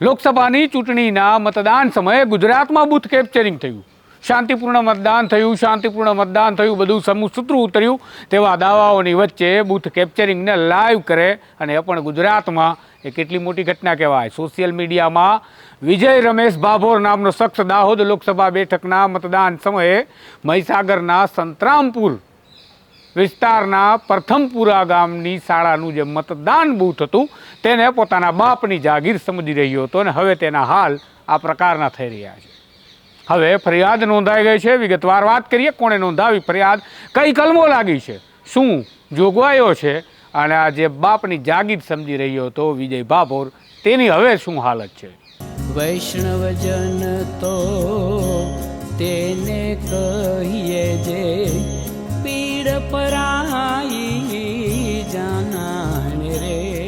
લોકસભાની ચૂંટણીના મતદાન સમયે ગુજરાતમાં બૂથ કેપ્ચરિંગ થયું. શાંતિપૂર્ણ મતદાન થયું, શાંતિપૂર્ણ મતદાન થયું, બધું સમૂહ સૂત્રું ઉતર્યું. તેવા દાવાઓની વચ્ચે બૂથ કેપ્ચરિંગને લાઈવ કરે અને પણ ગુજરાતમાં એ કેટલી મોટી ઘટના કહેવાય. સોશિયલ મીડિયામાં વિજય રમેશ ભાભોર નામનો શખ્સ દાહોદ લોકસભા બેઠકના મતદાન સમયે મહીસાગરના સંતરામપુર વિસ્તારના પ્રથમપુરા ગામની શાળાનું જે મતદાન બૂથ હતું, તેને પોતાના બાપની જાગીર સમજી રહ્યો હતો અને હવે તેના હાલ આ પ્રકારના થઈ રહ્યા છે. હવે ફરિયાદ નોંધાઈ ગઈ છે. વિગતવાર વાત કરીએ, કોણે નોંધાવી ફરિયાદ? કઈ કલમો લાગી છે? શું જોગવાઈઓ છે? અને આ જે બાપની જાગીર સમજી રહ્યો હતો વિજય ભાભોર, તેની હવે શું હાલત છે? વૈષ્ણવજન તો તેને પીડ પરાઈ જાનાને રે.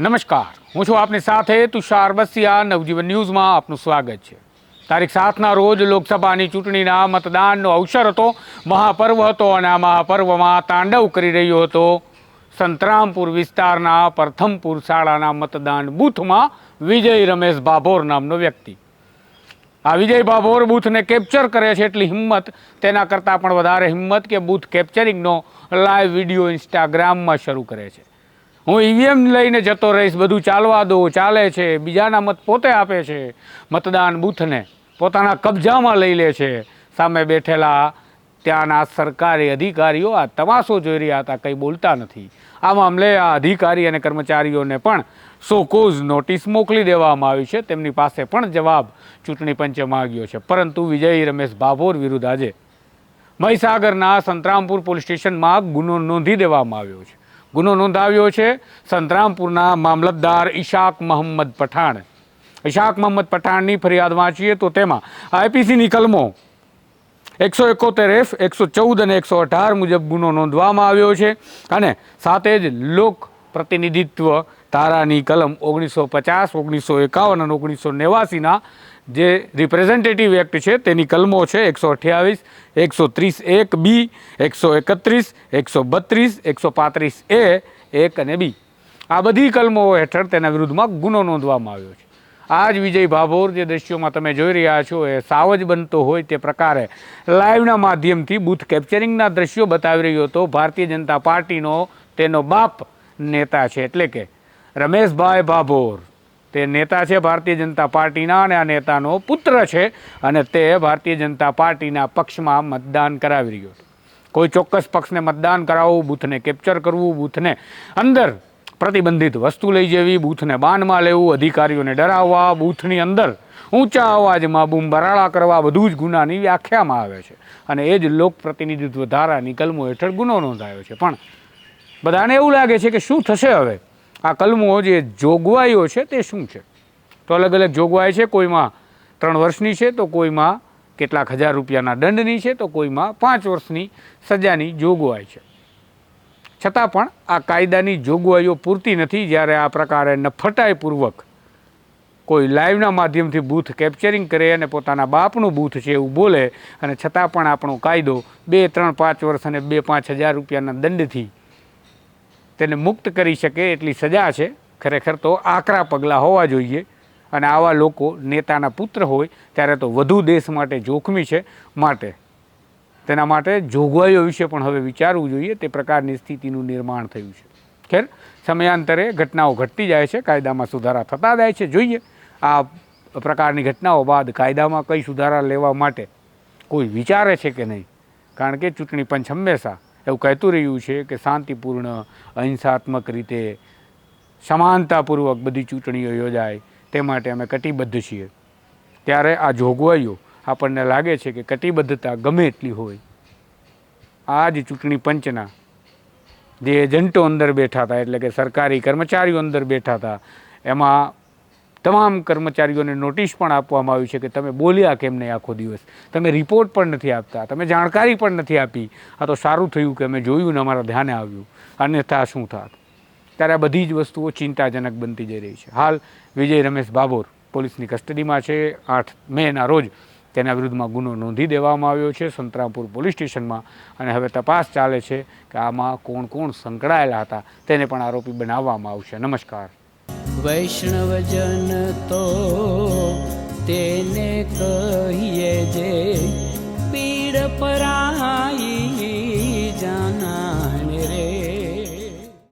નમસ્કાર. હું છું આપની સાથે તુષાર બસિયા. નવજીવન ન્યૂઝમાં આપનું સ્વાગત છે. તારીખ સાતના રોજ લોકસભાની ચૂંટણીના મતદાનનો અવસર હતો. મહાપર્વ હતો અને આ મહાપર્વમાં તાંડવ કરી રહ્યો હતો. સંતરામપુર વિસ્તારના પ્રથમપુર શાળાના મતદાન બૂથમાં વિજય રમેશ ભાભોર નામનો વ્યક્તિ. આ વિજય ભાભોર બૂથને કેપ્ચર કરે છે એટલી હિંમત. તેના કરતાં પણ વધારે હિંમત કે બૂથ કેપ્ચરિંગનો લાઈવ વીડિયો ઇન્સ્ટાગ્રામમાં શરૂ કરે છે. હું ઈવીએમ લઈને જતો રહીશ, બધું ચાલવા દો, ચાલે છે, બીજાના મત પોતે આપે છે. મતદાન બૂથને પોતાના કબજામાં લઈ લે છે. સામે બેઠેલા ત્યાંના સરકારી અધિકારીઓ આ તમાશો જોઈ રહ્યા હતા, કંઈ બોલતા નથી. આ મામલે આ અધિકારી અને કર્મચારીઓને પણ સોકોઝ નોટિસ મોકલી દેવામાં આવી છે. તેમની પાસે પણ જવાબ ચૂંટણી પંચે માગ્યો છે. પરંતુ વિજય રમેશ ભાભોર વિરુદ્ધ આજે મહીસાગરના સંતરામપુર પોલીસ સ્ટેશનમાં ગુનો નોંધી દેવામાં આવ્યો છે. ગુનો નોંધાવ્યો છે સંતરામપુરના મામલતદાર ઈશાક મહમ્મદ પઠાણ. ઈશાક મહમ્મદ પઠાણની ફરિયાદ વાંચીએ તો તેમાં આઈપીસીની કલમો એકસો એકોતેર એફ એકસો ચૌદ અને એકસો અઢાર મુજબ ગુનો નોંધવામાં આવ્યો છે. અને સાથે જ લોક પ્રતિનિધિત્વ ધારાની કલમ ઓગણીસો પચાસ, ઓગણીસો એકાવન અને ઓગણીસો નેવાસીના જે રિપ્રેઝેન્ટેટિવ એક્ટ છે તેની કલમો છે એકસો અઠ્યાવીસ, એકસો ત્રીસ એક બી એકસો એકત્રીસ, એકસો બત્રીસ, એકસો પાંત્રીસ એ એક અને બી આ બધી કલમો હેઠળ તેના વિરુદ્ધમાં ગુનો નોંધવામાં આવ્યો છે. આ જ વિજય ભાભોર જે દ્રશ્યોમાં તમે જોઈ રહ્યા છો, એ સાવજ બનતો હોય તે પ્રકારે લાઈવના માધ્યમથી બૂથ કેપ્ચરિંગના દ્રશ્યો બતાવી રહ્યો હતો. ભારતીય જનતા પાર્ટીનો તેનો બાપ નેતા છે. એટલે કે રમેશભાઈ ભાભોર તે નેતા છે ભારતીય જનતા પાર્ટીના અને આ નેતાનો પુત્ર છે અને તે ભારતીય જનતા પાર્ટીના પક્ષમાં મતદાન કરાવી રહ્યો હતો કોઈ ચોક્કસ પક્ષને મતદાન કરાવવું, બૂથને કેપ્ચર કરવું, બૂથને અંદર પ્રતિબંધિત વસ્તુ લઈ જવી, બૂથને બાનમાં લેવું, અધિકારીઓને ડરાવવા, બૂથની અંદર ઊંચા અવાજમાં બૂમ બરાડા કરવા, બધું જ ગુનાની વ્યાખ્યામાં આવે છે. અને એ જ લોક પ્રતિનિધિત્વ ધારાની કલમો હેઠળ ગુનો નોંધાયો છે. પણ બધાને એવું લાગે છે કે શું થશે હવે? આ કલમો જે જોગવાઈઓ છે તે શું છે? તો અલગ અલગ જોગવાઈ છે. કોઈમાં ત્રણ વર્ષની છે, તો કોઈમાં કેટલાક હજાર રૂપિયાના દંડની છે, તો કોઈમાં પાંચ વર્ષની સજાની જોગવાઈ છે. છતાં પણ આ કાયદાની જોગવાઈઓ પૂરતી નથી જ્યારે આ પ્રકારે નફટાઈપૂર્વક કોઈ લાઈવના માધ્યમથી બૂથ કેપ્ચરિંગ કરે અને પોતાના બાપનું બૂથ છે એવું બોલે અને છતાં પણ આપણો કાયદો બે, ત્રણ, પાંચ વર્ષ અને બે, પાંચ હજાર રૂપિયાના દંડથી તેને મુક્ત કરી શકે એટલી સજા છે. ખરેખર તો આકરા પગલાં હોવા જોઈએ અને આવા લોકો નેતાના પુત્ર હોય ત્યારે તો વધુ દેશ માટે જોખમી છે. માટે તેના માટે જોગવાઈઓ વિશે પણ હવે વિચારવું જોઈએ. તે પ્રકારની સ્થિતિનું નિર્માણ થયું છે. ખેર, સમયાંતરે ઘટનાઓ ઘટતી જાય છે. કાયદામાં સુધારા થતા જાય છે. જોઈએ, આ પ્રકારની ઘટનાઓ બાદ કાયદામાં કઈ સુધારા લેવા માટે કોઈ વિચારે છે કે નહીં? કારણ કે ચૂંટણી પંચ હંમેશા એવું કહેતું રહ્યું છે કે શાંતિપૂર્ણ, અહિંસાત્મક રીતે સમાનતાપૂર્વક બધી ચૂંટણીઓ યોજાય. તે માટે અમે કટિબદ્ધ છીએ. ત્યારે આ જોગવાઈઓ આપણને લાગે છે કે કટિબદ્ધતા ગમે એટલી હોય. આ જ ચૂંટણી પંચના જે એજન્ટો અંદર બેઠા હતા, એટલે કે સરકારી કર્મચારીઓ અંદર બેઠા હતા, એમાં તમામ કર્મચારીઓને નોટિસ પણ આપવામાં આવી છે કે તમે બોલ્યા કેમ નહીં આખો દિવસ? તમે રિપોર્ટ પણ નથી આપતા, તમે જાણકારી પણ નથી આપી. આ તો સારું થયું કે અમે જોયું ને અમારા ધ્યાને આવ્યું. અન્યથા શું થાત? ત્યારે આ બધી જ વસ્તુઓ ચિંતાજનક બનતી જઈ રહી છે. હાલ વિજય રમેશ બાબોર પોલીસની કસ્ટડીમાં છે, આઠ મેના રોજ તેના વિરુદ્ધમાં ગુનો નોંધી દેવામાં આવ્યો છે સંતરામપુર પોલીસ સ્ટેશનમાં અને હવે તપાસ ચાલે છે કે આમાં કોણ કોણ સંકળાયેલા હતા તેને પણ આરોપી બનાવવામાં આવશે. નમસ્કાર. વૈષ્ણવજન તો તેને કહીએ જે પીડ પરા